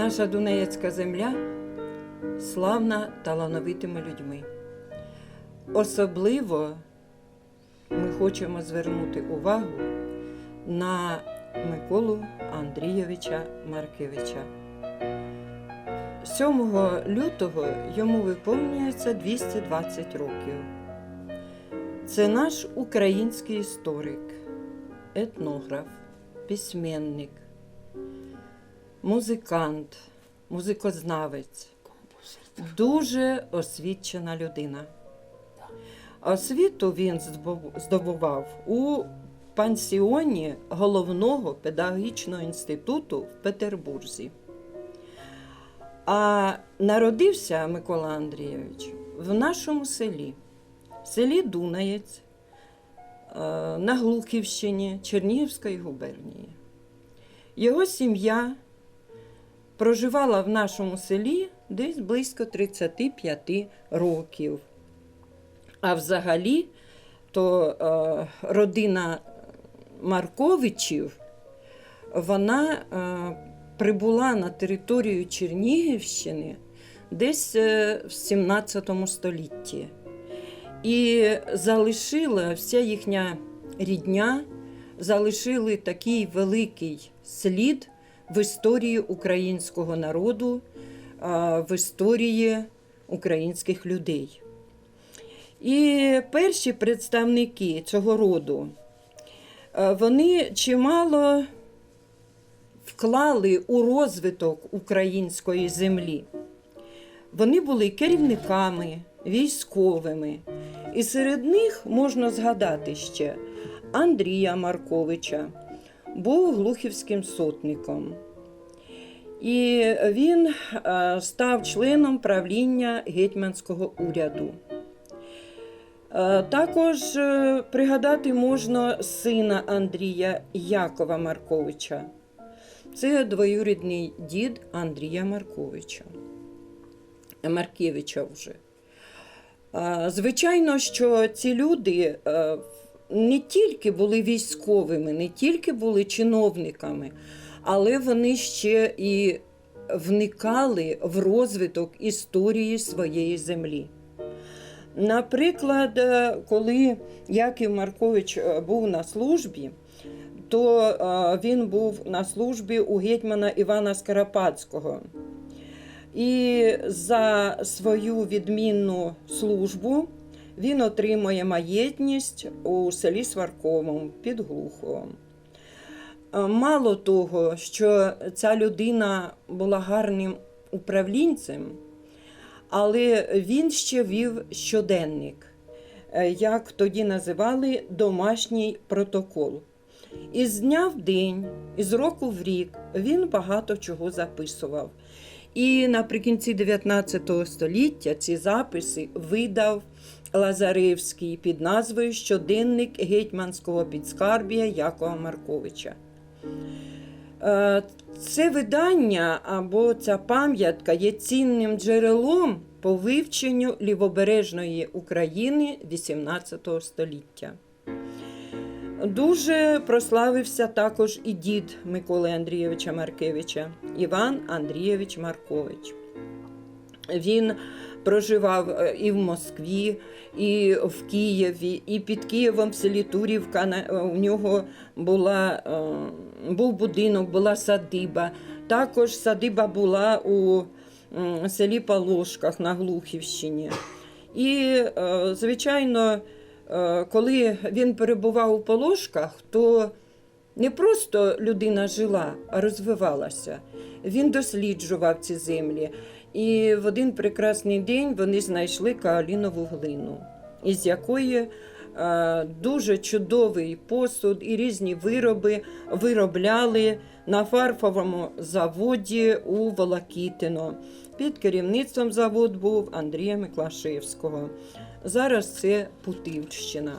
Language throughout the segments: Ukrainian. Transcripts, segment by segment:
Наша Дунаєцька земля славна талановитими людьми. Особливо ми хочемо звернути увагу на Миколу Андрійовича Маркевича. 7 лютого йому виповнюється 220 років. Це наш український історик, етнограф, письменник, музикант, музикознавець, дуже освічена людина. Освіту він здобував у пансіоні головного педагогічного інституту в Петербурзі. А народився Микола Андрійович в нашому селі, в селі Дунаєць е, на Глухівщині Чернігівської губернії. Його сім'я проживала в нашому селі десь близько 35 років. А взагалі, то е, родина Марковичів, вона е, прибула на територію Чернігівщини десь е, в 17 столітті. І залишила вся їхня рідня, залишили такий великий слід в історії українського народу, в історії українських людей. І перші представники цього роду, е, вони чимало вклали у розвиток української землі. Вони були керівниками, військовими. І серед них можна згадати ще Андрія Марковича, був глухівським сотником. І він е, став членом правління гетьманського уряду. Е, Також е, пригадати можна сина Андрія Якова Марковича. Це двоюрідний дід Андрія Марковича. Маркевича вже. Звичайно, що ці люди не тільки були військовими, не тільки були чиновниками, але вони ще і вникали в розвиток історії своєї землі. Наприклад, е, коли Яків Маркович е, був на службі, то е, він був на службі у гетьмана Івана Скарапатського. І за свою відмінну службу він отримує маєтність у селі Сварковому під Глуховом. Е, Мало того, що ця людина була гарним управлінцем, але він ще вів щоденник, е, як тоді називали домашній протокол. Із дня в день, із року в рік він багато чого записував. І наприкінці 19 століття ці записи видав Лазаревський під назвою Щоденник гетьманського підскарбія Якова Марковича. Е, Це видання або ця пам'ятка є цінним джерелом по вивченню лівобережної України XVIII століття. Дуже прославився також і дід Миколи Андрійовича Маркевича Іван Андрійович Маркович. Він проживав е, і в Москві, і в Києві, і під Києвом в селі Турівка. е, У нього була, е, був будинок, була садиба. Також садиба була у селі Полошках на Глухівщині. І, звичайно, коли він перебував у Полошках, то не просто людина жила, а розвивалася. Він досліджував ці землі. І в один прекрасний день вони знайшли каолінову глину, із якої е, дуже чудовий посуд і різні вироби виробляли на фарфовому заводі у Волокітино. Під керівництвом завод був Андрія Миклашевського. Зараз це Путивщина.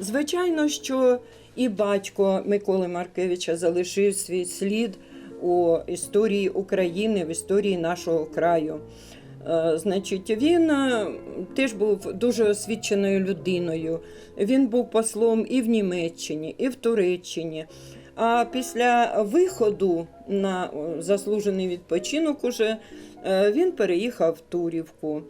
Звичайно, що і батько Миколи Маркевича залишив свій слід у історії України, в історії нашого краю. Е, Значить, він е, теж був дуже освіченою людиною. Він був послом і в Німеччині, і в Туреччині. А після виходу на заслужений відпочинок уже е, він переїхав в Турівку.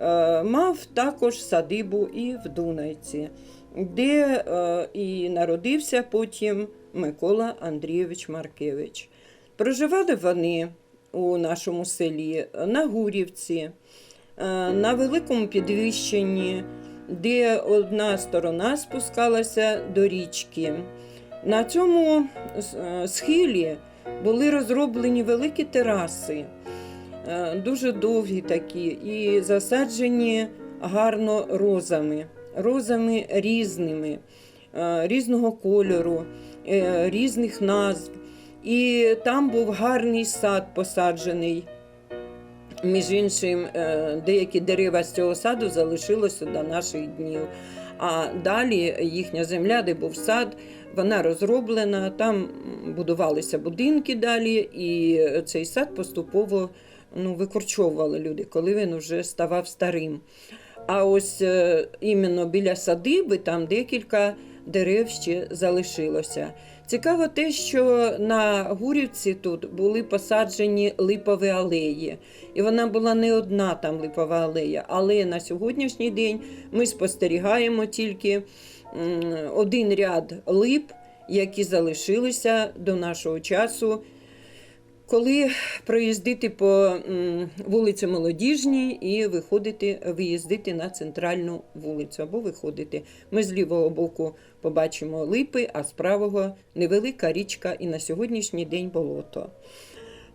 Е, Мав також садибу і в Дунайці, де е, і народився потім Микола Андрійович Маркевич. Проживали вони у нашому селі на Гурівці, е, на великому підвищенні, де одна сторона спускалася до річки. На цьому е, схилі були розроблені великі тераси, е, дуже довгі такі, і засаджені гарно розами, розами різними, різного кольору, різних назв. І там був гарний сад посаджений. Між іншим, е, деякі дерева з цього саду залишилося до наших днів. А далі їхня земля, де був сад, вона розроблена, там будувалися будинки далі, і цей сад поступово ну, викорчовували люди, коли він вже ставав старим. А ось е, іменно біля садиби там декілька дерев ще залишилося. Цікаво те, що на Гурівці тут були посаджені липові алеї, і вона була не одна там липова алея. Але на сьогоднішній день ми спостерігаємо тільки один ряд лип, які залишилися до нашого часу. Коли проїздити по вулиці Молодіжній і виходити, виїздити на центральну вулицю або виходити. Ми з лівого боку побачимо липи, а з правого невелика річка і на сьогоднішній день болото.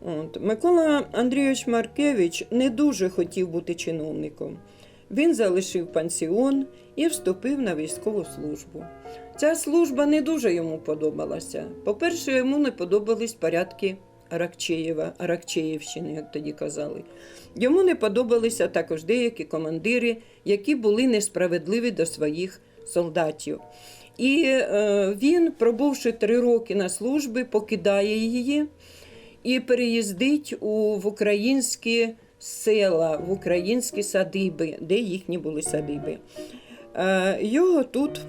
От. Микола Андрійович Маркевич не дуже хотів бути чиновником. Він залишив пансіон і вступив на військову службу. Ця служба не дуже йому подобалася. По-перше, йому не подобались порядки Аракчеєва, Аракчеївщини, як тоді казали. Йому не подобалися також деякі командири, які були несправедливі до своїх солдатів. І е, він, пробувши три роки на службі, покидає її і переїздить у, в українські села, в українські садиби, де їхні були садиби. Е, його тут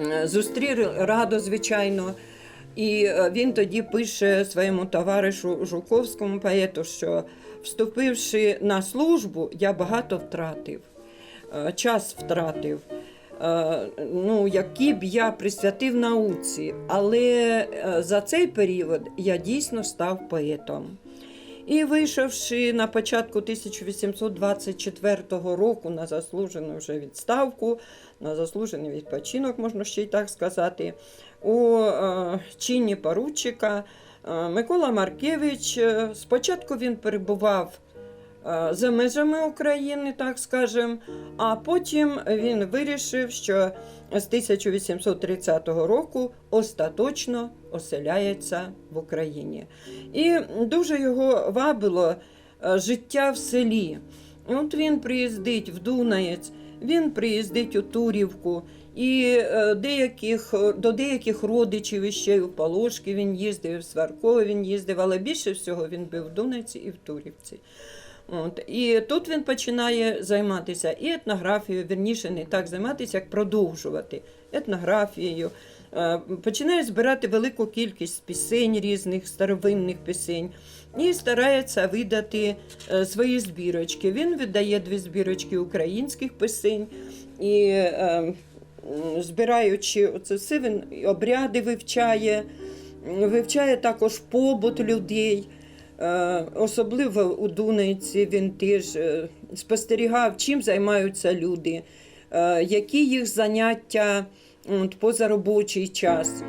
е, зустрів радо, звичайно. І е, він тоді пише своєму товаришу Жуковському поету, що вступивши на службу, я багато втратив, е, час втратив. Е, Ну, які б я присвятив науці, але за цей період я дійсно став поетом. І вийшовши на початку 1824 року на заслужену вже відставку, на заслужений відпочинок, можна ще й так сказати, у е, чині поручика е, Микола Маркевич. е, Спочатку він перебував за межами України, так скажемо, а потім він вирішив, що з 1830 року остаточно оселяється в Україні. І дуже його вабило е, життя в селі. От він приїздить в Дунаєць, він приїздить у Турівку, і е, деяких, до деяких родичів іще в Полошки він їздив, в Сварково він їздив, але більше всього він був в Дунайці і в Турівці. От. І тут він починає займатися і етнографією, вірніше, не так займатися, як продовжувати етнографією. Е, Починає збирати велику кількість пісень різних, старовинних пісень, і старається видати е, свої збірочки. Він видає дві збірочки українських пісень. І е, збираючи оце все, він обряди вивчає, вивчає також побут людей. Е, Особливо у Дунайці він теж е, спостерігав, чим займаються люди, е, які їх заняття позаробочий час.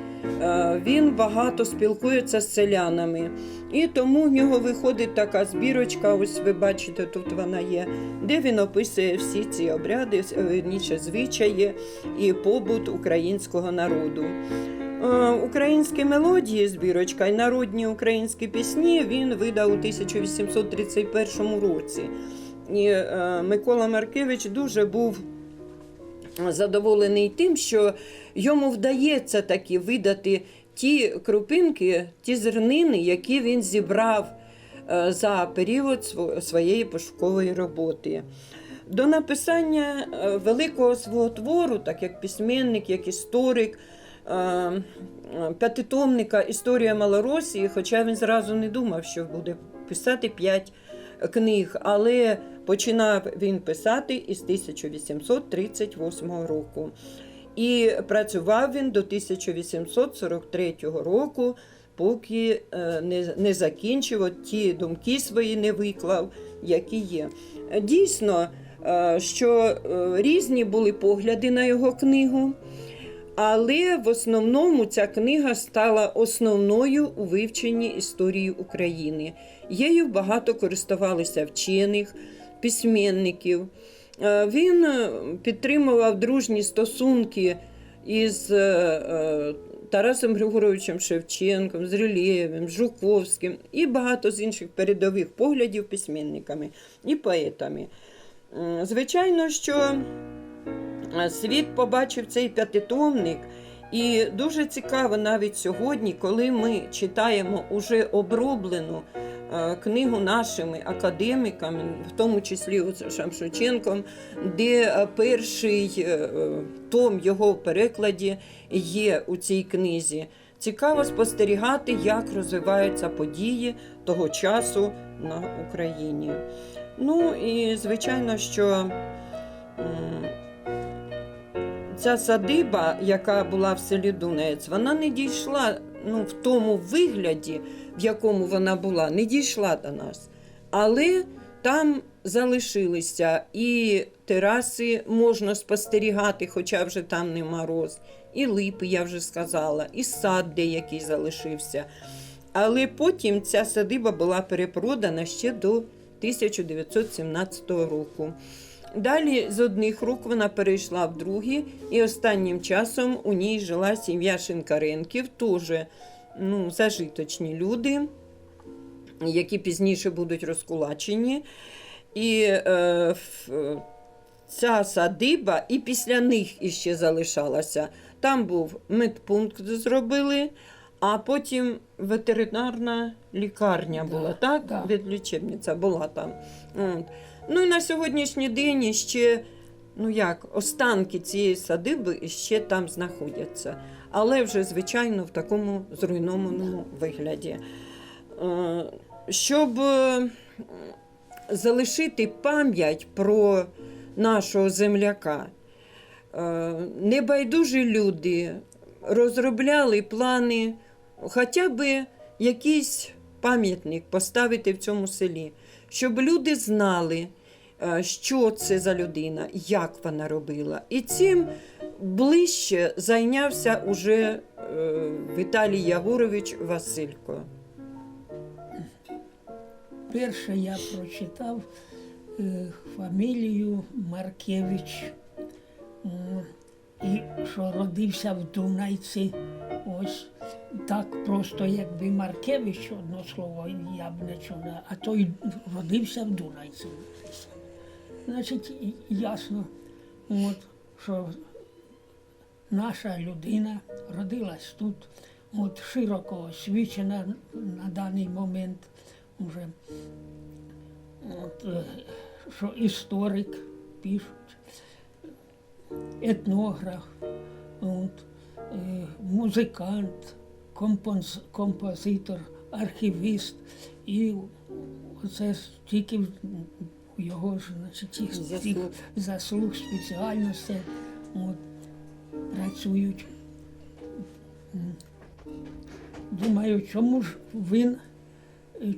Він багато спілкується з селянами. І тому в нього виходить така збірочка, ось ви бачите, тут вона є, де він описує всі ці обряди, звичаї і побут українського народу. Е, Українські мелодії, збірочка і народні українські пісні він видав у 1831 році. І е, Микола Маркевич дуже був задоволений тим, що йому вдається таки видати ті крупинки, ті зернини, які він зібрав е, за період своєї пошукової роботи. До написання великого свого твору, так як письменник, як історик, п'ятитомника Історія Малоросії, хоча він зразу не думав, що буде писати п'ять книг, але починав він писати із 1838 року. І працював він до 1843 року, поки е, не, не закінчив от ті думки свої не виклав, які є. Дійсно, е, що е, різні були погляди на його книгу. Але в основному ця книга стала основною у вивченні історії України. Її багато користувалися вчених, письменників. Е, Він е, підтримував дружні стосунки із е, Тарасом Григоровичем Шевченком, з Рилєєвим, Жуковським і багато з інших передових поглядів письменниками і поетами. Звичайно, що світ побачив цей п'ятитомник, і дуже цікаво навіть сьогодні, коли ми читаємо уже оброблену е, книгу нашими академіками, в тому числі Шам Шевченком, де е, перший е, е, том його в перекладі є у цій книзі. Цікаво спостерігати, як розвиваються події того часу на Україні. Ну і звичайно, що ця садиба, яка була в селі Дунець, вона не дійшла ну, в тому вигляді, в якому вона була, не дійшла до нас. Але там залишилися і тераси можна спостерігати, хоча вже там нема роз, і липи, я вже сказала, і сад деякий залишився. Але потім ця садиба була перепродана ще до 1917 року. Далі з одних рук вона перейшла в другі, і останнім часом у ній жила сім'я Шинкаренків, теж ну, зажиточні люди, які пізніше будуть розкулачені. І е, ця садиба і після них іще залишалася. Там був медпункт зробили, а потім ветеринарна лікарня Да, була, так? да. Ветлічебниця була там. От. Ну і на сьогоднішній день ще, ну як, останки цієї садиби ще там знаходяться. Але вже, звичайно, в такому зруйнованому вигляді. Е, Щоб е, залишити пам'ять про нашого земляка, е, небайдужі люди розробляли плани хоча б якийсь пам'ятник поставити в цьому селі, щоб люди знали, що це за людина, як вона робила. І цим ближче зайнявся уже е, Віталій Ягорович Василько. Перше я прочитав е, фамілію Маркевич. І що родився в Дунайці. Ось так просто, якби Маркевич, одно слово, я б не чула, а той родився в Дунайці. Значить, ясно, от, що наша людина родилась тут, от широко освічена на даний момент уже. От, е, що історик пишуть, етнограф, от, е, музикант, композ, композитор, архівіст. І це тільки його ж, значить, Заслуг. заслуг спеціальностей от, працюють. Думаю, чому ж він,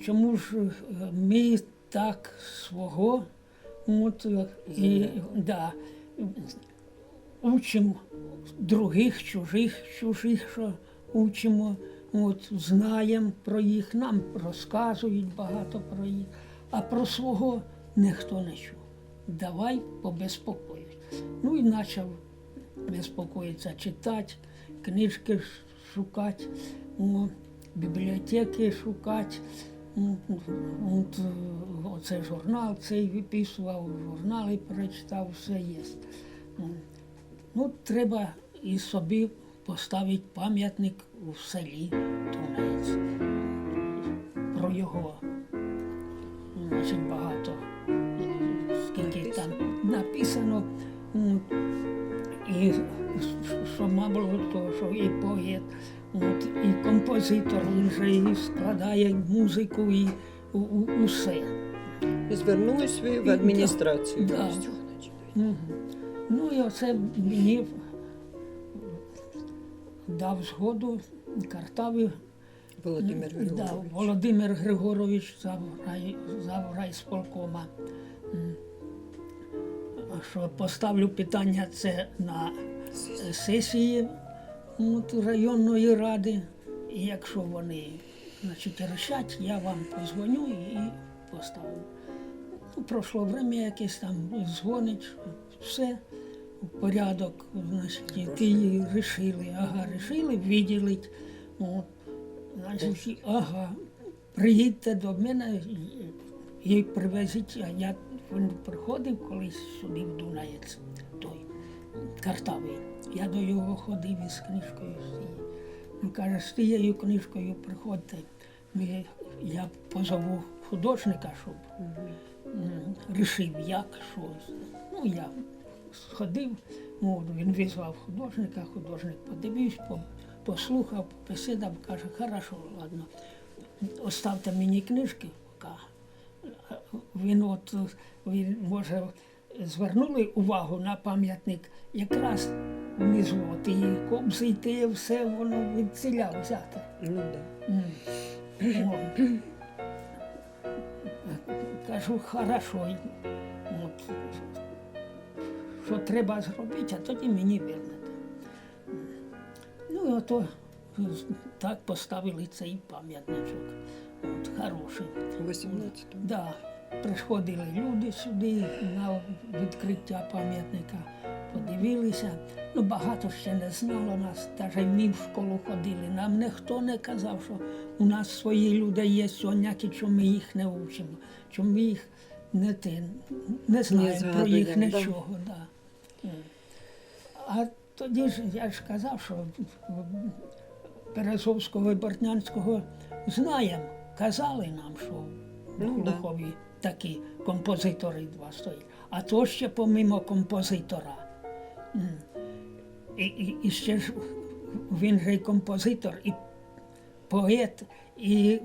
чому ж е, ми так свого, от, е, і, да, учимо других, чужих, чужих, що учимо, от, знаємо про їх, нам розказують багато про їх, а про свого ніхто не чув. Давай побезпокоюсь. Ну і почав безпокоїтися, читати, книжки шукати, о, бібліотеки шукати. М, От, оце журнал цей виписував, журнали прочитав, все є. Ну, треба і собі поставити пам'ятник у селі Тунець. Про його. Значить, багато. Написано. І що мало того, що і поет, от, і композитор, він же і складає музику і у, у, усе. І звернулись ви в адміністрацію. да. Ну і оце мені дав згоду Картавий Володимир Да, Григорович. Володимир Григорович заврай, заврайсполкома. М. Що поставлю питання це на е, сесії от, районної ради. І якщо вони значить, рішать, я вам позвоню і поставлю. Ну, пройшло время якесь там дзвонить, все в порядок, значить, ти рішили, ага, рішили виділити. От. Значить, ага, приїдьте до мене і привезіть, а я він приходив колись сюди в Дунаєць, той картавий. Я до його ходив із книжкою. Він каже, з тією книжкою приходьте. Я позову художника, щоб рішив, як, що. Ну, я сходив, він визвав художника, художник подивився, послухав, посидав, каже, хорошо, ладно, оставте мені книжки. Поки». Він от, він, може, звернули увагу на пам'ятник, якраз внизу, от і кобзи, те, все воно від ціля взяте. Ну, да. М. О. Кажу, хорошо. От, що треба зробити, а тоді мені вернете. Ну і ото так поставили цей пам'ятничок. От, хороший. У 18-му. Да, приходили люди сюди на відкриття пам'ятника, подивилися. Ну, багато ще не знало нас, навіть ми в школу ходили. Нам ніхто не казав, що у нас свої люди є сьогодні, чому ми їх не вчимо, чому ми їх не, те, не знаємо про їх нічого. Да. А тоді ж я ж казав, що Березовського і Бортнянського знаємо. Казали нам, що Ну, да. Такі композитори два стоять. А то ще помимо композитора. І, і, і ще ж він же і композитор, і поет, і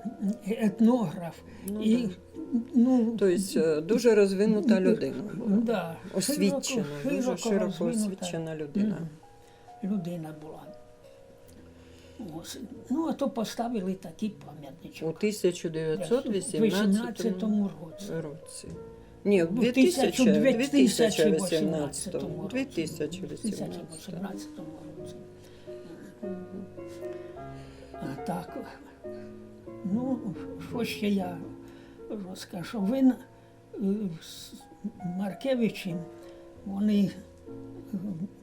етнограф, і ну, Тобто е, дуже розвинута людина. була. да, Освічена, дуже широко розвинута, освічена людина. людина була. Ось. Ну, а то поставили такий пам'ятничок. У 1918 18 році. році. Ні, в Ну, 2000, 2018 2018. році. 2018. 2018 році. А так, ну, що ще я розкажу? Він е, з Маркевичем, вони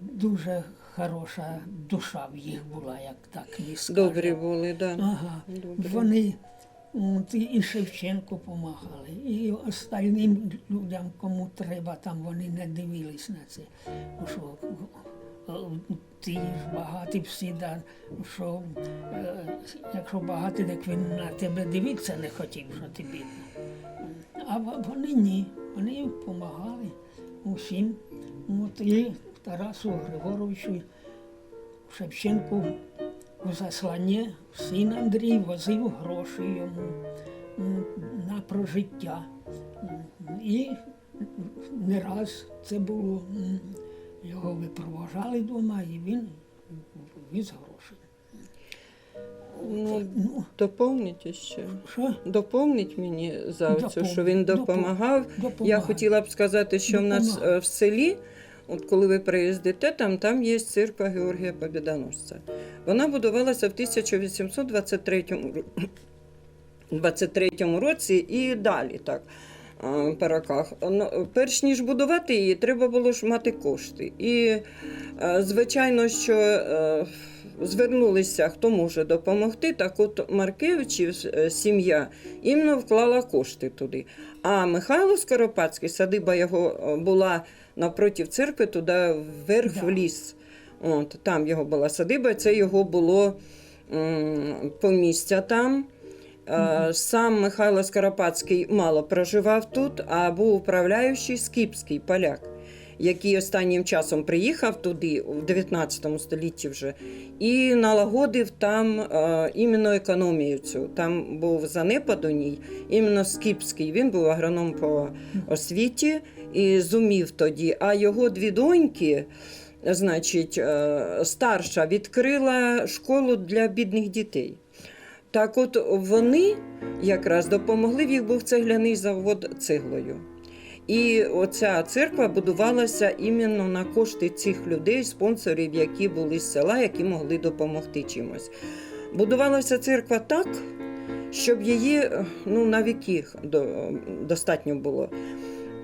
дуже хороша душа в їх була, як так скажемо. Добрі були, так. Да. Ага. Вони от, і- і Шевченку допомагали, і остальним людям, кому треба, там вони не дивились на це. Що, ті ж багаті всі, да, що е, якщо багатий, так він на тебе дивитися не хотів, що ти бідна. А вони ні, вони допомагали усім. От, і Тарасу Григоровичу Шевченку у заслання син Андрій возив гроші йому на прожиття. І не раз це було. Його випроважали вдома, і він віз гроші. Ну, Ну, доповніть ще. що? Доповніть мені за цю, що він допов- допомагав. Я хотіла б сказати, що в нас е, в селі, от коли ви приїздите, там, там є церква Георгія Побідоносця. Вона будувалася в 1823 23 році і далі так. По роках. Ну, Перш ніж будувати її, треба було ж мати кошти. І, е, звичайно, що е, звернулися, хто може допомогти. Так от Маркевичів е, сім'я іменно вклала кошти туди. А Михайло Скоропадський, садиба його була напроти церкви, туди вверх Да. в ліс. От, там його була садиба, це його було м, помістя там. Угу. Сам Михайло Скоропадський мало проживав тут, а був управляючий скіпський поляк. Який останнім часом приїхав туди, в 19 столітті вже, і налагодив там е, іменно економію цю. Там був занепад у ній, іменно Скіпський. Він був агроном по освіті і зумів тоді. А його дві доньки, значить, е, старша відкрила школу для бідних дітей. Так от вони якраз допомогли, в їх був цегляний завод цеглою. І оця церква будувалася іменно на кошти цих людей, спонсорів, які були з села, які могли допомогти чимось. Будувалася церква так, щоб її ну, на віки до- достатньо було.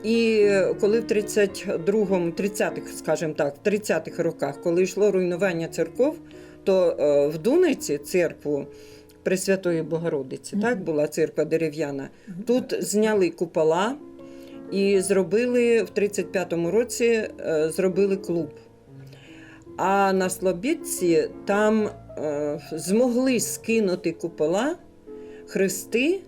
І коли в 32-му, 30-х, скажімо так, в 30-х роках, коли йшло руйнування церков, то е, в Дуниці церкву Пресвятої Богородиці, так була церква дерев'яна. Тут зняли купола і зробили в 35-му році е, зробили клуб. А на Слобідці там е, змогли скинути купола, хрести,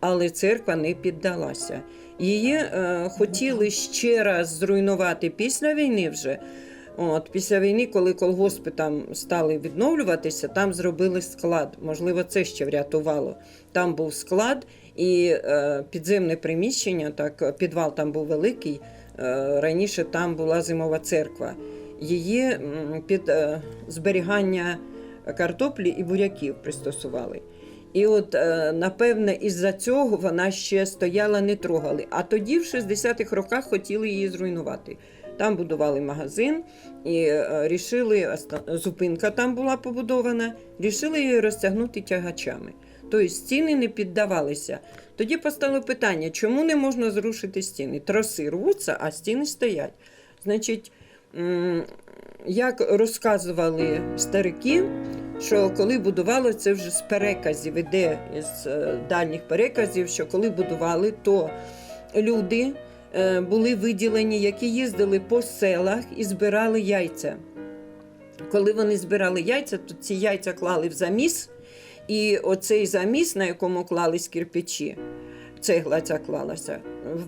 але церква не піддалася. Її е, хотіли ще раз зруйнувати після війни вже. От, після війни, коли колгоспи там стали відновлюватися, там зробили склад. Можливо, це ще врятувало. Там був склад і е, підземне приміщення, так, підвал там був великий. Е, раніше там була зимова церква. Її під е, зберігання картоплі і буряків пристосували. І от, напевне, із-за цього вона ще стояла, не трогали. А тоді, в 60-х роках, хотіли її зруйнувати. Там будували магазин і рішили, зупинка там була побудована, рішили її розтягнути тягачами. Тобто стіни не піддавалися. Тоді постало питання, чому не можна зрушити стіни? Троси рвуться, а стіни стоять. Значить, як розказували старики, що коли будували, це вже з переказів, іде з е, дальніх переказів, що коли будували, то люди е, були виділені, які їздили по селах і збирали яйця. Коли вони збирали яйця, то ці яйця клали в заміс, і оцей заміс, на якому клались кирпичі, цегла ця клалася,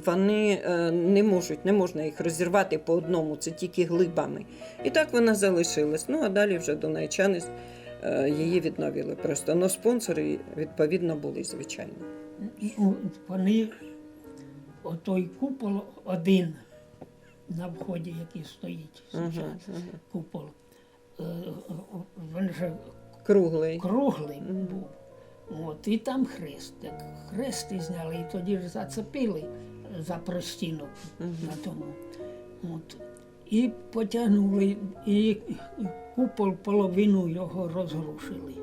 вони е, не можуть, не можна їх розірвати по одному, це тільки глибами. І так вона залишилась. Ну а далі вже донайчани е, її відновили просто. Но спонсори відповідно були, звичайно. Вони, отой купол один на вході, який стоїть зараз, купол, е, він же Круглий. круглий був. От, і там хрест. Так хрест і зняли, і тоді ж зацепили за простінок на тому. От. І потягнули, і купол половину його розрушили.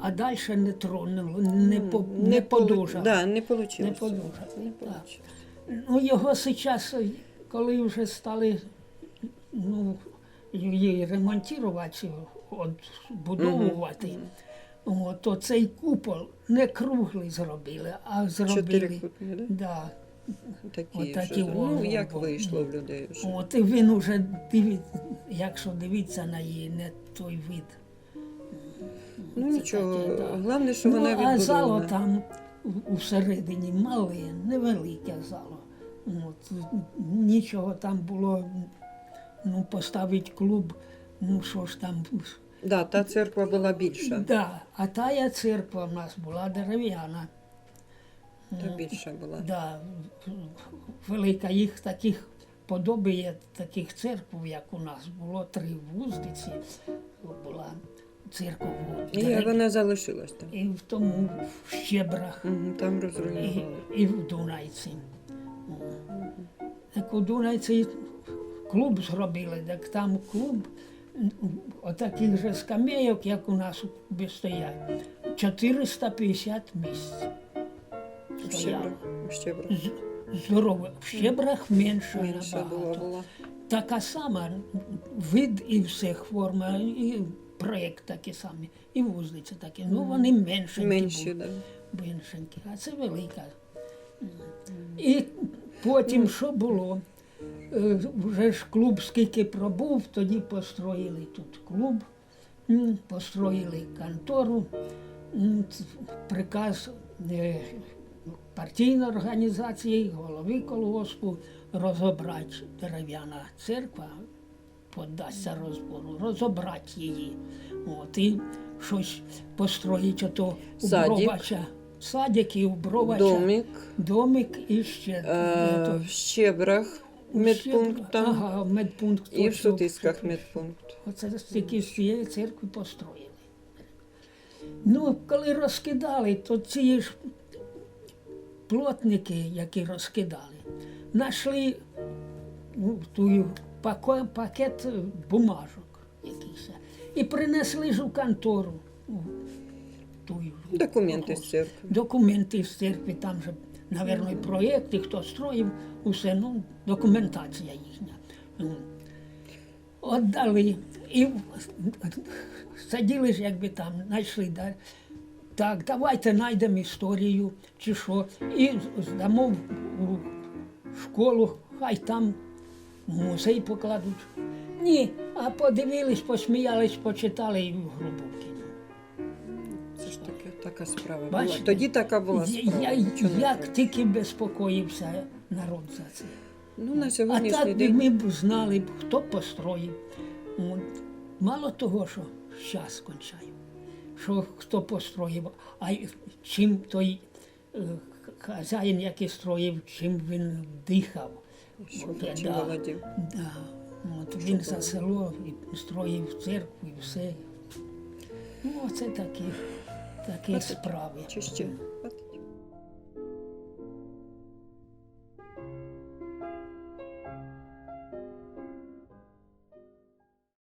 А далі не тронули, не, по, не, полу- подужали. Да, не. Не подужали. Не. Ну, його зараз, коли вже стали ну, її ремонтувати, от, будовувати, от, то цей купол не круглий зробили, а зробили. Да? Такі вже. Ну, як вийшло в людей вже. От, і він уже дивить, якщо дивиться на її, не той вид. Ну Це нічого, таке, да. головне, що ну, вона а зало там усередині мале, невелике зало. От, нічого там було, ну, поставити клуб, ну що ж там. Да, та церква була більша. Да, а тая церква в нас була дерев'яна. Та більша була. Да, велика їх таких подобає таких церкв, як у нас. Було три в Уздиці, була церква в І дерев- вона залишилась там. і в тому в Щебрах. Мгм, Там і, розруйнували. і в Дунайці. Так у Дунайці клуб зробили, так там клуб отаких же скамейок, як у нас стоять. 450 місць. В щебрах. В щебрах. Здорово. В щебрах менше, була набагато. була. Така сама вид і всіх форма, і проєкт такий самий, і вузлиці такі. Ну вони меншенькі Менші, були. да. меншенькі, а це велика. І потім що було? Е, Вже ж клуб скільки пробув, тоді построїли тут клуб, построїли контору, приказ е, партійної організації, голови колгоспу розібрати дерев'яна церква, подасться розбору, розібрати її. От, і щось построїть ото. Бровача. Садик і у Бровача. Домик Домик і ще е, в Щебрах медпункт там Ага, медпункт. і в точно. Шутиськах медпункт. Оце тільки з цієї церкви построїли. Ну, коли розкидали, то ці ж плотники, які розкидали, знайшли ну, тую пако- пакет бумажок якийсь. І принесли ж у контору. тую Документи з церкви. документи з церкви, там же, мабуть, проєкти, хто строїв, усе, ну, документація їхня. Ну, Отдали. І сиділи ж, якби там, знайшли. Да? Так, давайте знайдемо історію чи що. І здамо в школу, хай там музей покладуть. Ні, а подивились, посміялись, почитали і в грубу така справа була. Тоді така була Я, справа. я, Нічого як тільки безпокоївся народ за це. Ну, на А сьогоднішній так би день ми б знали, б, хто построїв. От. Мало того, що час кончаю, що хто построїв, а й чим той е, хазяїн, який строїв, чим він дихав. що От, чи да, володів. да. От, він за село і строїв церкву і все. Ну, оце такі, такі справи. Чи ще? От